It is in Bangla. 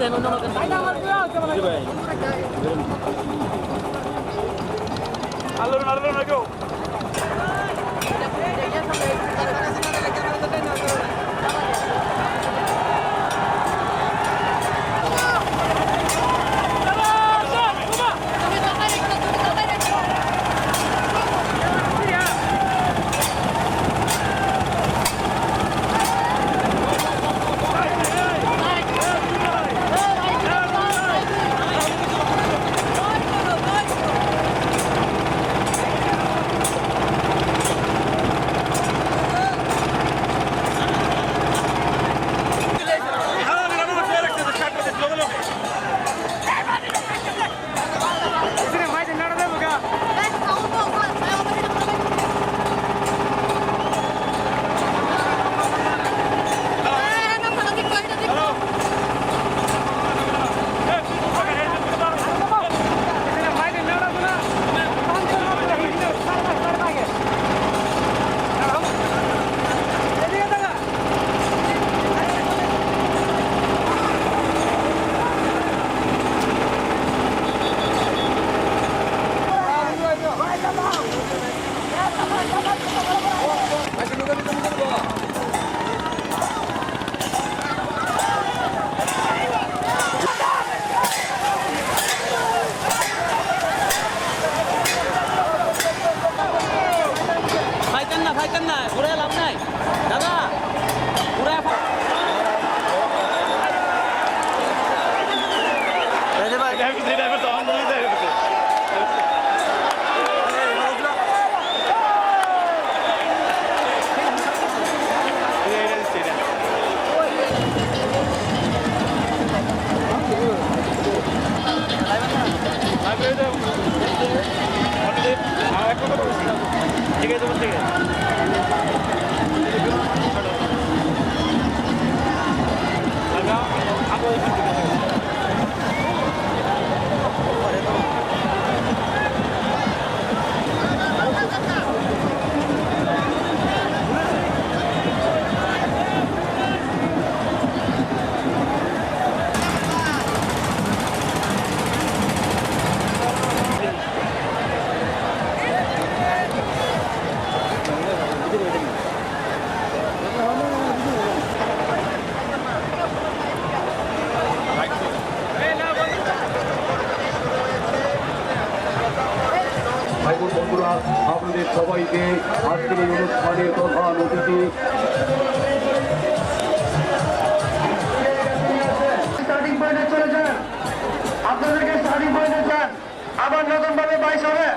দেন অন্য আলোর মারলো না কেউ 되게 좋은 생 각. আপনাদের সবাইকে আজকের এই অনুষ্ঠানের প্রধান অতিথি। আপনাদেরকে স্টার্টিং পয়েন্টে যান। আবার নতুন ভাবে বাইশ হবে।